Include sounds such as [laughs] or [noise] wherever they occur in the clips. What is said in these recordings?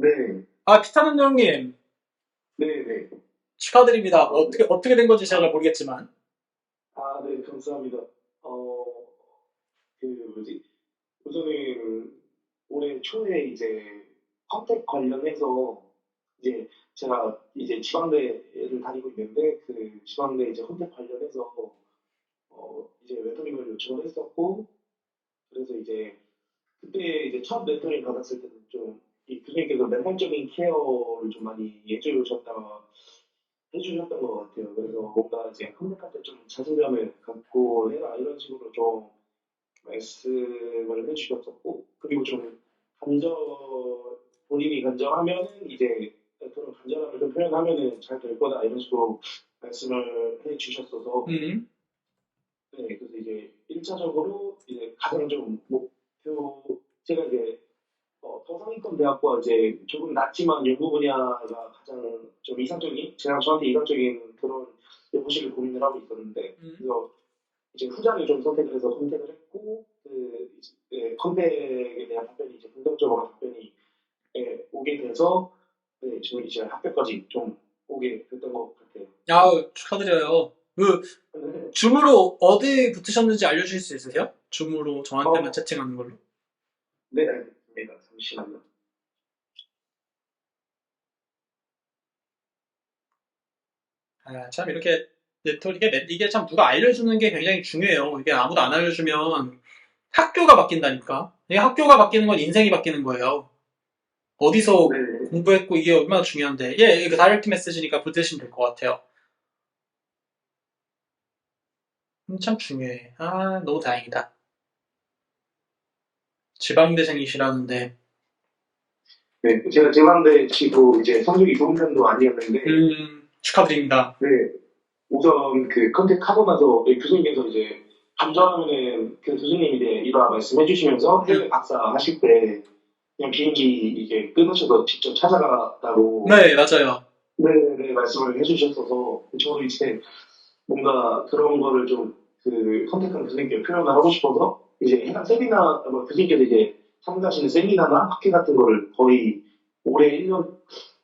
네, 아, 피타는 형님, 네, 네. 축하드립니다. 어떻게, 어떻게 된 건지 잘 모르겠지만. 아, 네, 감사합니다. 어, 그, 뭐지? 우선은 올해 초에 이제 컨택 관련해서 이제 제가 이제 지방대를 다니고 있는데 그 지방대 이제 컨택 관련해서 어, 이제 멘토링을 요청을 했었고 그래서 이제 그때 이제 첫 멘토링 받았을 때는 좀 이 교수님께서 멘탈적인 케어를 좀 많이 해주셨다 해주셨던 것 같아요. 그래서 뭔가 이제 때좀 자신감을 갖고 해라 이런 식으로 좀 말씀을 해주셨었고 그리고 좀 간절 본인이 간절하면은 이제 그런 간절함을 좀 표현하면은 잘 될 거다 이런 식으로 말씀을 해주셨어서 음. 네 그래서 이제 1차적으로 이제 가장 좀 목표 제가 이제 어, 더 상위권 대학과 이제 조금 낮지만 연구 분야가 가장 좀 이상적인 제가 저한테 이상적인 그런 연구실을 고민을 하고 있었는데 음. 그래서 이제 후자를 좀 선택을 해서 선택을 했고 그 이제 예, 컨택에 대한 답변이 이제 긍정적으로 답변이 예, 오게 돼서 네, 지금 이제 합격까지 좀 오게 됐던 것 같아요. 아, 축하드려요. 그, 네, 줌으로 어디 붙으셨는지 알려주실 수 있으세요? 줌으로 저한테만 어. 채팅하는 걸로. 네, 알겠습니다. 잠시만요. 아, 참, 이렇게, 네트워크, 이게, 이게 참 누가 알려주는 게 굉장히 중요해요. 이게 아무도 안 알려주면 학교가 바뀐다니까. 이게 학교가 바뀌는 건 인생이 바뀌는 거예요. 어디서 네, 공부했고 이게 얼마나 중요한데. 예, 이거 다이렉트 메시지니까 붙으시면 될 것 같아요. 음, 참 중요해. 아, 너무 다행이다. 지방대생이시라는데, 네, 제가 제반대 치고 이제 성적이 좋은 편도 아니었는데 음, 축하드립니다. 네, 우선 그 컨택 하고 나서 네, 교수님께서 이제 간절하면은 그 교수님이 이제 이러 말씀해 주시면서 해외 박사 하실 때 그냥 비행기 이제 끊으셔서 직접 찾아갔다고 네, 맞아요. 네, 네, 말씀을 해주셨어서 저도 이제 뭔가 그런 거를 좀 그 컨택한 교수님께 표현을 하고 싶어서 이제 해당 세미나 뭐 교수님께서 이제 참가하시는 세미나나 학회 같은 거를 거의 올해 1년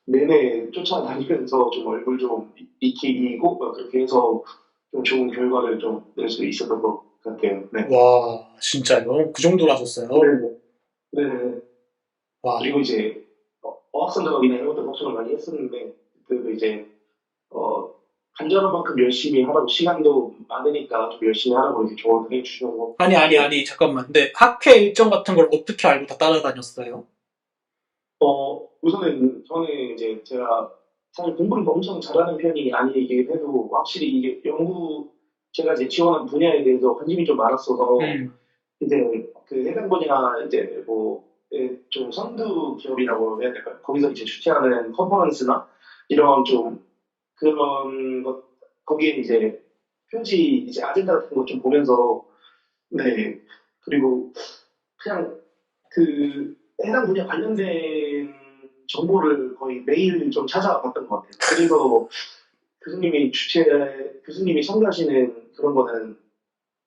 내내 쫓아다니면서 좀 얼굴 좀 익히고 막 그렇게 해서 좀 좋은 결과를 좀 낼 수 있었던 것 같아요. 네. 와, 진짜요? 그 정도로 하셨어요? 네. 네. 와, 그리고 이제 어, 어학선 작업이나 이런 것도 걱정을 많이 했었는데 그 이제 어 간절한 만큼 열심히 하라고 시간도 많으니까 좀 열심히 하라고 이렇게 조언을 해주셔서 아니, 아니, 아니, 잠깐만. 근데 학회 일정 같은 걸 어떻게 알고 다 따라다녔어요? 어 우선은 저는 이제 제가 사실 공부를 엄청 잘하는 편이 아니긴 해도 확실히 이게 연구 제가 이제 지원한 분야에 대해서 관심이 좀 많았어서 음, 이제 그 해당 분야 이제 뭐좀 선두 기업이라고 해야 될까요? 거기서 이제 주최하는 컨퍼런스나 이런 좀 그런 것 거기에 이제 표지 이제 아젠다 같은 거좀 보면서 네 그리고 그냥 그 해당 분야 관련된 정보를 거의 매일 좀 찾아봤던 것 같아요. 그래서 교수님이 주최 교수님이 참가하시는 그런 거는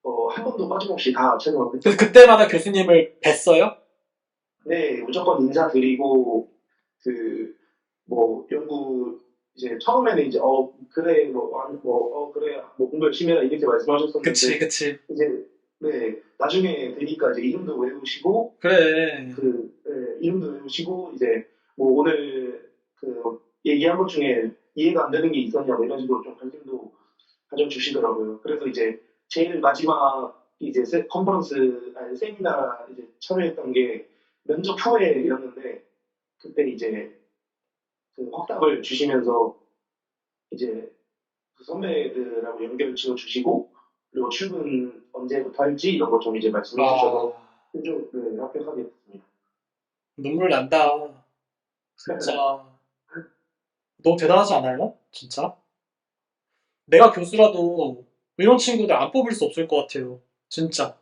어, 한 번도 빠짐없이 다 찾아봤고 그, 그때마다 교수님을 뵀어요? 네, 무조건 인사드리고, 그, 뭐, 연구, 이제, 처음에는 이제, 어, 그래, 뭐, 아니, 뭐, 어, 그래, 뭐, 공부 열심히 해라, 이렇게 말씀하셨었는데, 그치, 그치. 이제, 네, 나중에 되니까 이제 이름도 외우시고, 그래. 그, 네, 이름도 외우시고, 이제, 뭐, 오늘, 그, 얘기한 것 중에 이해가 안 되는 게 있었냐, 뭐, 이런 식으로 좀 관심도 가져 주시더라고요. 그래서 이제, 제일 마지막, 이제, 세- 컨퍼런스, 아니, 세미나 이제 참여했던 게, 면접 후에였는데 그때 이제 그 확답을 주시면서 이제 그 선배들하고 연결 지어 주시고 그리고 출근 언제부터 할지 이런 거 좀 이제 말씀해 주셔서 아, 좀 네, 합격하게 됐습니다. 눈물 난다. 진짜. 너무 대단하지 않아요? 진짜? 내가 교수라도 이런 친구들 안 뽑을 수 없을 것 같아요. 진짜.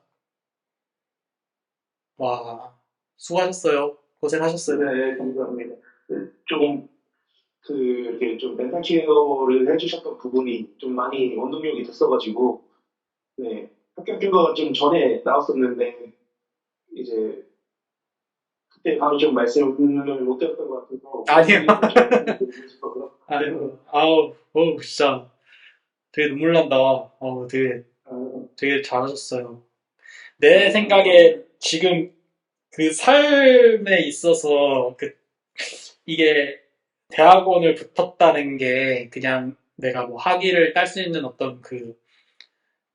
와, 수고하셨어요. 고생하셨어요. 네, 감사합니다. 네, 조금 그 이렇게 좀 멘탈 케어를 해주셨던 부분이 좀 많이 원동력이 됐어가지고 네 합격 결과가 좀 전에 나왔었는데 이제 그때 바로 좀 말씀을 못 드렸던 것 같아서 아니요. 싶어서. [laughs] 아유, 아우, 어우, 진짜. 되게 눈물 난다. 어, 되게, 아, 되게 잘하셨어요. 내 생각에 지금 그 삶에 있어서 그, 이게 대학원을 붙었다는 게 그냥 내가 뭐 학위를 딸 수 있는 어떤 그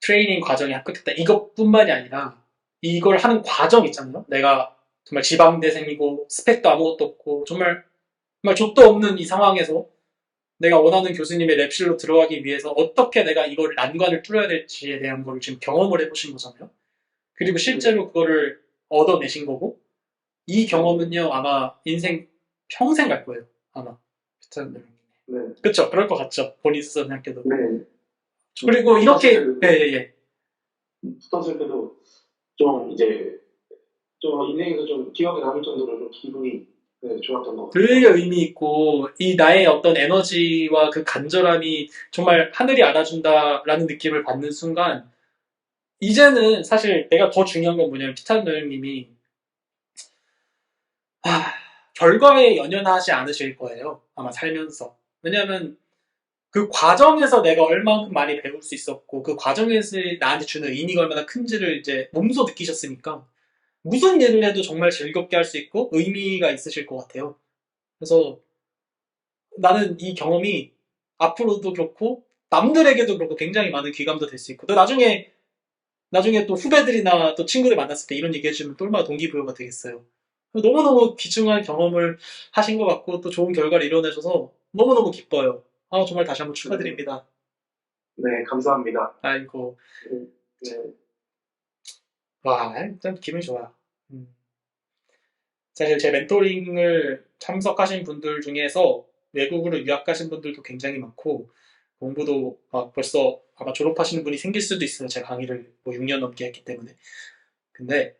트레이닝 과정이 합격했다. 이것뿐만이 아니라 이걸 하는 과정 있잖아요. 내가 정말 지방대생이고 스펙도 아무것도 없고 정말 정말 족도 없는 이 상황에서 내가 원하는 교수님의 랩실로 들어가기 위해서 어떻게 내가 이걸 난관을 뚫어야 될지에 대한 걸 지금 경험을 해보신 거잖아요. 그리고 실제로 그거를 얻어내신 거고 이 경험은요 아마 인생 평생 갈 거예요 아마 피터님. 네. 그쵸 그럴 것 같죠 본인 스스로 생각해도 네. 그리고 이렇게 사실 예예 예 붙었을 때도 좀 이제 좀 인생에서 좀 기억에 남을 정도로 좀 기분이 네, 좋았던 것 같아요. 되게 의미 있고 이 나의 어떤 에너지와 그 간절함이 정말 하늘이 알아준다라는 느낌을 받는 순간 이제는 사실 내가 더 중요한 건 뭐냐면 피타노님이 결과에 연연하지 않으실 거예요 아마 살면서 왜냐하면 그 과정에서 내가 얼만큼 많이 배울 수 있었고 그 과정에서 나한테 주는 의미가 얼마나 큰지를 이제 몸소 느끼셨으니까 무슨 일을 해도 정말 즐겁게 할 수 있고 의미가 있으실 것 같아요. 그래서 나는 이 경험이 앞으로도 그렇고 남들에게도 그렇고 굉장히 많은 귀감도 될 수 있고 또 나중에 나중에 또 후배들이나 또 친구들 만났을 때 이런 얘기 해주면 또 얼마나 동기부여가 되겠어요. 너무너무 귀중한 경험을 하신 것 같고 또 좋은 결과를 이뤄내셔서 너무너무 기뻐요. 아 정말 다시 한번 축하드립니다. 네, 감사합니다. 아이고 네. 와, 일단 기분이 좋아요. 음. 사실 제 멘토링을 참석하신 분들 중에서 외국으로 유학 가신 분들도 굉장히 많고 공부도 막 벌써 아마 졸업하시는 분이 생길 수도 있어요. 제 강의를 뭐 6년 넘게 했기 때문에. 근데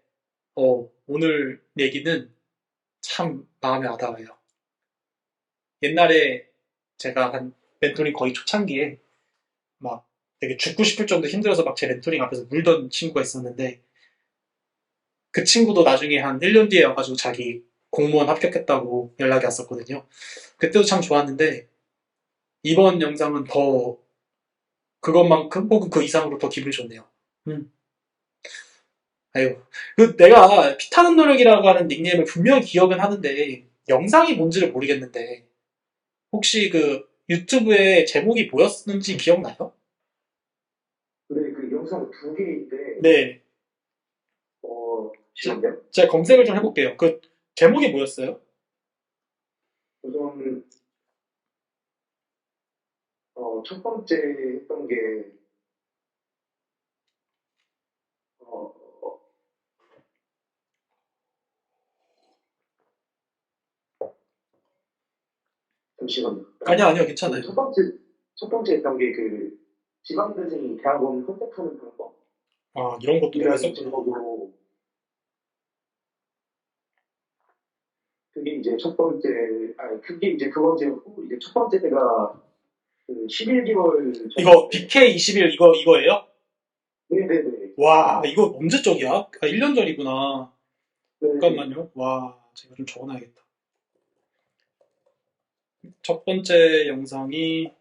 어, 오늘 얘기는 참 마음에 와닿아요. 옛날에 제가 한 멘토링 거의 초창기에 막 되게 죽고 싶을 정도 힘들어서 막 제 멘토링 앞에서 울던 친구가 있었는데 그 친구도 나중에 한 1년 뒤에 와가지고 자기 공무원 합격했다고 연락이 왔었거든요. 그때도 참 좋았는데 이번 영상은 더 그것만큼 혹은 그 이상으로 더 기분이 좋네요. 음. 아유, 그 내가 피타는 노력이라고 하는 닉네임을 분명히 기억은 하는데 영상이 뭔지를 모르겠는데 혹시 그 유튜브에 제목이 뭐였는지 기억나요? 근데 그 영상 두 개인데 네, 어, 시간요? 제가 검색을 좀 해볼게요. 그 제목이 뭐였어요? 우선 어, 첫 번째 했던 게 잠시만요. 아니요, 아니요, 괜찮아요. 첫 번째 첫 번째 했던 게 그 지방대생이 대학원 선택하는 방법. 아, 이런 것도 들었었구나. 제목으로 그게 이제 첫 번째 아니 그게 이제 두 번째였고 이제 첫 번째 때가 그 11개월 이거 BK21 이거 이거예요? 네네네 와, 이거 언제 쪽이야? 아, 1년 전이구나. 네. 잠깐만요. 와, 제가 좀 적어놔야겠다. 첫 번째 영상이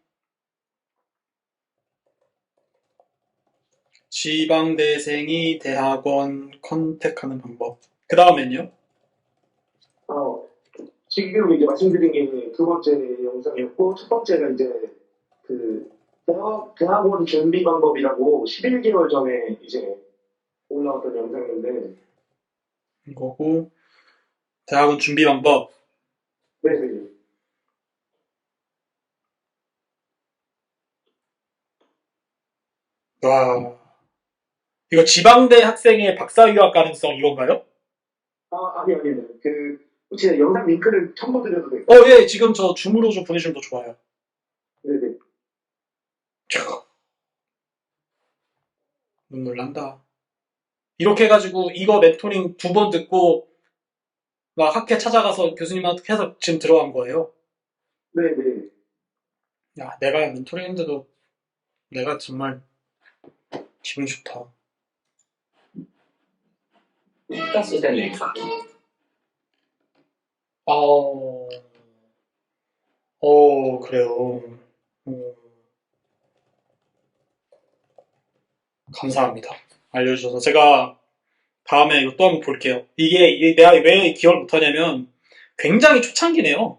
지방대생이 대학원 컨택하는 방법. 그 다음엔요? 어, 지금 이제 말씀드린 게 두 번째 영상이었고 첫 번째가 이제 그 대학, 대학원 준비 방법이라고 11개월 전에 이제 올라왔던 영상인데 이거고 대학원 준비 방법. 네 네 와, 이거 지방대 학생의 박사 유학 가능성 이건가요? 아 아니 아니 아니 그 혹시 영상 링크를 첨부드려도 될까요? 어, 예, 지금 저 줌으로 좀 보내주면 더 좋아요. 네네 눈물 난다. 이렇게 해가지고 이거 멘토링 두번 듣고 막 학회 찾아가서 교수님한테 해서 지금 들어간 거예요. 네네 야, 내가 멘토링 했는데도 내가 정말 기분 좋다. 다시 달릴까? 음. 어, 어, 그래요. 음. 감사합니다. 알려주셔서. 제가 다음에 이것도 한번 볼게요. 이게, 내가 왜 기억을 못하냐면 굉장히 초창기네요.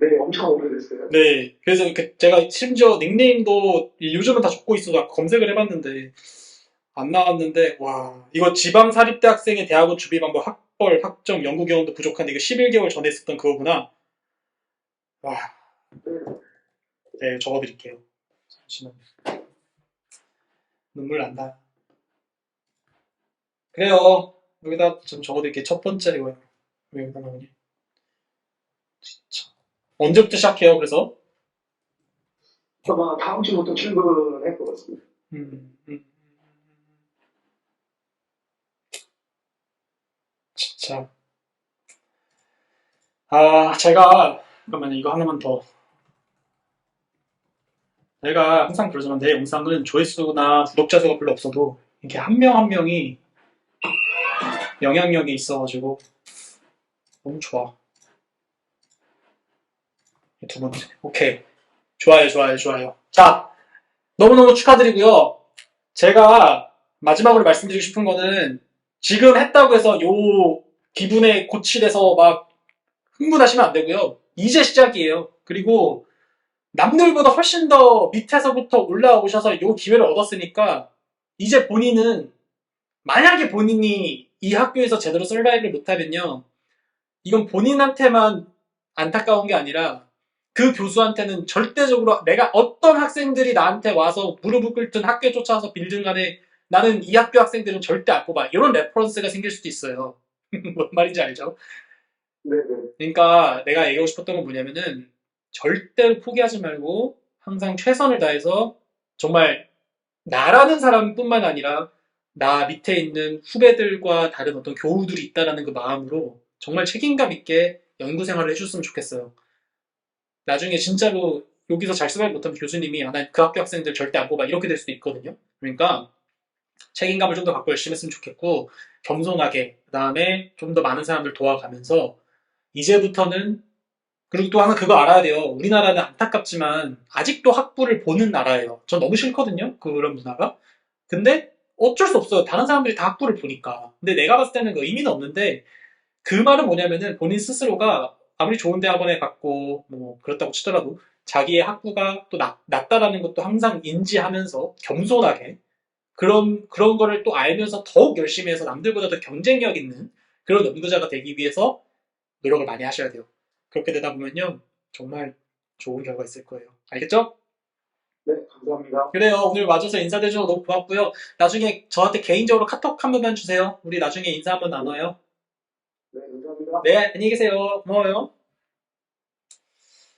네, 엄청 오래됐어요. 네. 그래서 이렇게 제가 심지어 닉네임도 요즘은 다 적고 있어서 검색을 해봤는데 안 나왔는데, 와, 이거 지방 사립대 학생의 대학원 준비 방법 학벌, 학점, 연구 경험도 부족한데 이거 11개월 전에 했었던 그거구나. 와, 네. 네, 적어드릴게요. 잠시만요. 눈물 난다. 그래요. 여기다 좀 적어드릴게요. 첫 번째 이거요. 왜 여기다 나오니? 진짜. 언제부터 시작해요, 그래서? 아마 다음 주부터 출근할 것 같습니다. 음, 음. 진짜. 아, 제가, 잠깐만요. 이거 하나만 더. 제가 항상 그러지만 내 영상은 조회수나 구독자 수가 별로 없어도 이렇게 한 명 한 명이 영향력이 있어가지고 너무 좋아. 두 번째. 오케이. 좋아요, 좋아요, 좋아요. 자, 너무너무 축하드리고요. 제가 마지막으로 말씀드리고 싶은 거는 지금 했다고 해서 요 기분에 고치돼서 막 흥분하시면 안 되고요. 이제 시작이에요. 그리고 남들보다 훨씬 더 밑에서부터 올라오셔서 요 기회를 얻었으니까 이제 본인은 만약에 본인이 이 학교에서 제대로 설바이브를 못하면요. 이건 본인한테만 안타까운 게 아니라 그 교수한테는 절대적으로 내가 어떤 학생들이 나한테 와서 무릎을 꿇든 학교에 쫓아와서 빌든 간에 나는 이 학교 학생들은 절대 안 뽑아. 이런 레퍼런스가 생길 수도 있어요. [laughs] 뭔 말인지 알죠? 네네. 그러니까 내가 얘기하고 싶었던 건 뭐냐면은 절대로 포기하지 말고 항상 최선을 다해서 정말 나라는 사람뿐만 아니라 나 밑에 있는 후배들과 다른 어떤 교우들이 있다라는 그 마음으로 정말 책임감 있게 연구 생활을 해줬으면 좋겠어요. 나중에 진짜로 여기서 잘 수밖에 못하면 교수님이 아, 난그 학교 학생들 절대 안 뽑아 이렇게 될 수도 있거든요. 그러니까 책임감을 좀 더 갖고 열심히 했으면 좋겠고 겸손하게 그 다음에 좀 더 많은 사람들 도와가면서 이제부터는 그리고 또 하나 그거 알아야 돼요. 우리나라는 안타깝지만 아직도 학부를 보는 나라예요. 전 너무 싫거든요. 그런 문화가. 근데 어쩔 수 없어요. 다른 사람들이 다 학부를 보니까. 근데 내가 봤을 때는 그 의미는 없는데 그 말은 뭐냐면은 본인 스스로가 아무리 좋은 대학원에 갔고 뭐 그렇다고 치더라도 자기의 학부가 또 낮, 낮다라는 것도 항상 인지하면서 겸손하게 그런 그런 거를 또 알면서 더욱 열심히 해서 남들보다 더 경쟁력 있는 그런 연구자가 되기 위해서 노력을 많이 하셔야 돼요. 그렇게 되다 보면요 정말 좋은 결과 있을 거예요. 알겠죠? 네, 감사합니다. 그래요. 오늘 와줘서 인사드려줘서 너무 고맙고요. 나중에 저한테 개인적으로 카톡 한 번만 주세요. 우리 나중에 인사 한번 나눠요. 네, 감사합니다. 네, 안녕히 계세요. 고마워요.